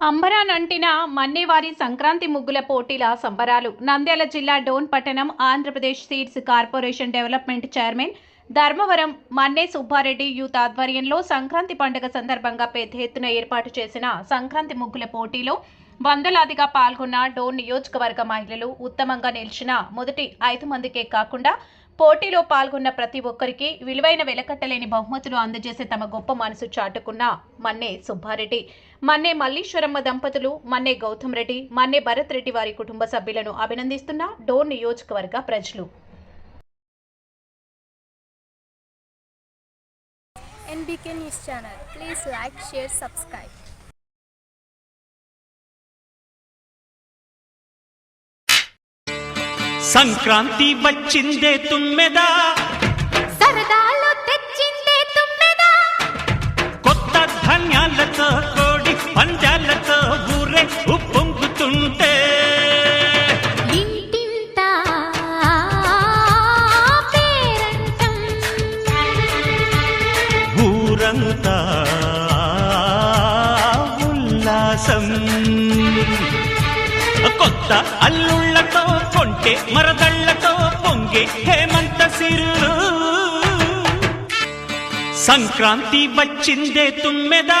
అంబరానంటిన మన్నేవారి సంక్రాంతి ముగ్గుల పోటీల సంబరాలు. నంద్యాల జిల్లా డోన్ పట్టణం Andhra Pradesh seeds corporation development chairman Dharmavaram Manne Subbareddy youth ఆధ్వర్యంలో సంక్రాంతి పండుగ సందర్భంగా పెద్ద ఎత్తున ఏర్పాటు చేసిన సంక్రాంతి ముగ్గుల పోటీలో వందలాదిగా పాల్గొన్న డోన్ నియోజకవర్గ మహిళలు ఉత్తమంగా నిలిచిన మొదటి ఐదు మందికే కాకుండా పోటీలో పాల్గొన్న ప్రతి ఒక్కరికి విలువైన వెలకట్టలేని బహుమతులు అందజేసే తమ గొప్ప మనసు చాటుకున్న మన్నే సుబ్బారెడ్డి మన్నే మల్లీశ్వరమ్మ దంపతులు మన్నే గౌతమ్ రెడ్డి మన్నే భరత్ రెడ్డి వారి కుటుంబ సభ్యులను అభినందిస్తున్న డోర్ నియోజకవర్గ ప్రజలు. NBK news channel. Please like share subscribe. Sankranti వచ్చిందే తుమ్మెదా. సరదాలు తెచ్చిందే తుమ్మెదా. కొత్త ధాన్యాలతో కోడి పంజాలతో ఊరే ఉప్పొంగుతుంటే. ఊరంతా ఉల్లాసం. కొత్త అల్లుళ్ళతో కొంటే మరదళ్ళతో పొంగే హేమంత సిరులు. సంక్రాంతి వచ్చిందే తుమ్మెదా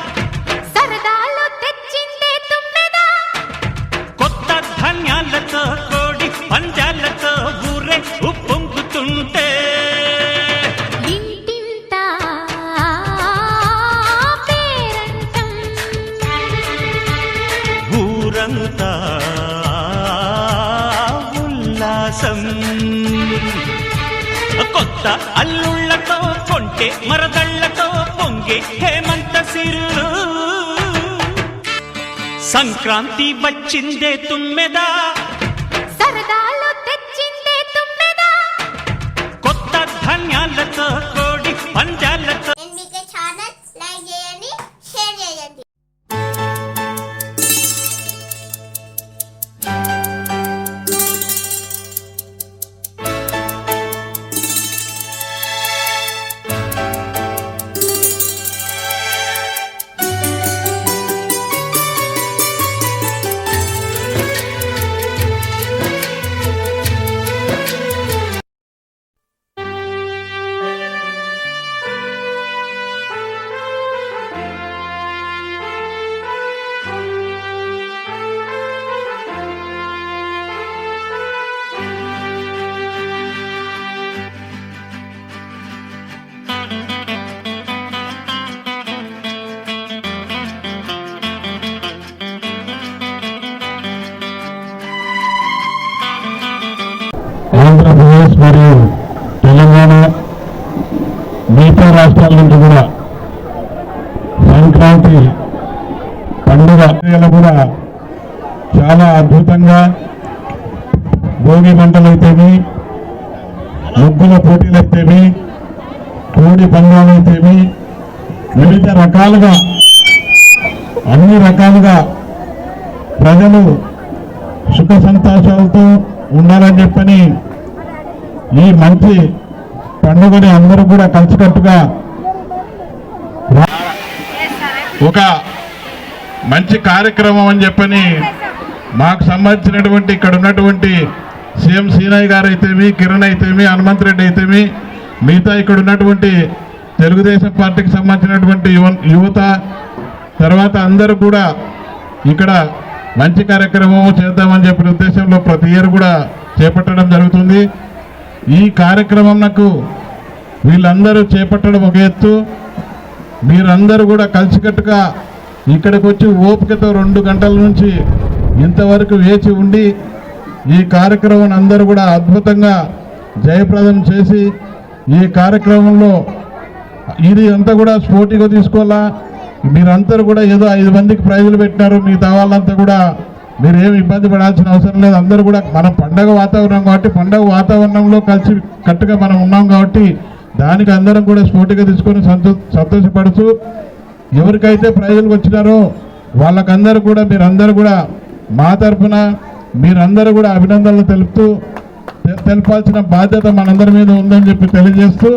కొత్త అల్లుళ్ళతో కొంటే మరదళ్ళతో పొంగే హేమంత సిరులు. సంక్రాంతి వచ్చిందే తుమ్మెదా వేళ కూడా చాలా అద్భుతంగా భోగి మంటలైతేమి ముగ్గుల పోటీలైతేమి కోడి పందాలైతేమి వివిధ రకాలుగా అన్ని రకాలుగా ప్రజలు సుఖ సంతోషాలతో ఉండాలని చెప్పని ఈ మంచి పండుగని అందరూ కూడా కలిసికట్టుగా ఒక మంచి కార్యక్రమం అని చెప్పని మాకు సంబంధించినటువంటి ఇక్కడ ఉన్నటువంటి సీఎం సీనయ్య గారు అయితేమి కిరణ్ అయితేమి హనుమంత్ రెడ్డి అయితేమి మిగతా ఇక్కడ ఉన్నటువంటి తెలుగుదేశం పార్టీకి సంబంధించినటువంటి యువత తర్వాత అందరూ కూడా ఇక్కడ మంచి కార్యక్రమం చేద్దామని చెప్పిన ఉద్దేశంలో ప్రతి ఇయర్ కూడా చేపట్టడం జరుగుతుంది. ఈ కార్యక్రమం నాకు వీళ్ళందరూ చేపట్టడం ఒక ఎత్తు. మీరందరూ కూడా కలిసికట్టుగా ఇక్కడికి వచ్చి ఓపికతో రెండు గంటల నుంచి ఇంతవరకు వేచి ఉండి ఈ కార్యక్రమం అందరూ కూడా అద్భుతంగా జయప్రదం చేసి ఈ కార్యక్రమంలో ఇది అంతా కూడా స్పోర్టివ్గా తీసుకోవాలా? మీరందరూ కూడా ఏదో ఐదు మందికి ప్రైజులు పెట్టినారు మిగతా వాళ్ళంతా కూడా మీరు ఏమి ఇబ్బంది పడాల్సిన అవసరం లేదు. అందరూ కూడా మనం పండగ వాతావరణం కాబట్టి పండగ వాతావరణంలో కలిసి కట్టుగా మనం ఉన్నాం కాబట్టి దానికి అందరం కూడా స్పోర్టివ్గా తీసుకొని సంతో సంతోషపడుతూ ఎవరికైతే ప్రైజులు వచ్చినారో వాళ్ళకందరూ కూడా మీరందరూ కూడా మా తరఫున మీరందరూ కూడా అభినందనలు తెలుపుతూ తెలపాల్సిన బాధ్యత మనందరి మీద ఉందని చెప్పి తెలియజేస్తూ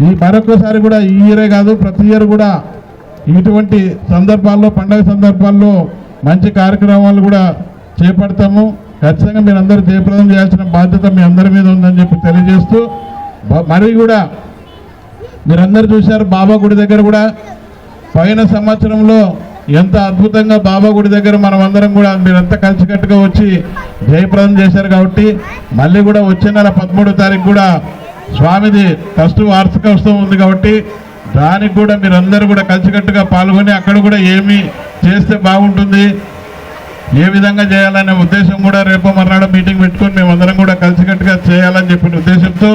ఈ మరొకసారి కూడా ఈ ఇయరే కాదు ప్రతి ఇయర్ కూడా ఇటువంటి సందర్భాల్లో పండగ సందర్భాల్లో మంచి కార్యక్రమాలు కూడా చేపడతాము. ఖచ్చితంగా మీరందరూ జయప్రదం చేయాల్సిన బాధ్యత మీ అందరి మీద ఉందని చెప్పి తెలియజేస్తూ మరి కూడా మీరందరూ చూశారు బాబా గుడి దగ్గర కూడా పైన సంవత్సరంలో ఎంత అద్భుతంగా బాబా గుడి దగ్గర మనం అందరం కూడా మీరంతా కలిసికట్టుగా వచ్చి జయప్రదం చేశారు కాబట్టి మళ్ళీ కూడా వచ్చే నెల పదమూడో తారీఖు కూడా స్వామిది ట్రస్ట్ వార్షికోత్సవం ఉంది కాబట్టి దానికి కూడా మీరందరూ కూడా కలిసికట్టుగా పాల్గొని అక్కడ కూడా ఏమి చేస్తే బాగుంటుంది ఏ విధంగా చేయాలనే ఉద్దేశం కూడా రేపు మర్నాడు మీటింగ్ పెట్టుకొని మేమందరం కూడా కలిసికట్టుగా చేయాలని చెప్పిన ఉద్దేశంతో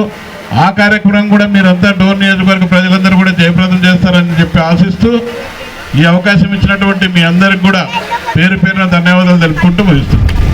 ఆ కార్యక్రమం కూడా మీరంతా డోర్ నియోజకవర్గ ప్రజలందరూ చేస్తారని చెప్పి ఆశిస్తూ ఈ అవకాశం ఇచ్చినటువంటి మీ అందరికి కూడా పేరు పేరున ధన్యవాదాలు తెలుపుకుంటూ ముగిస్తున్నాను.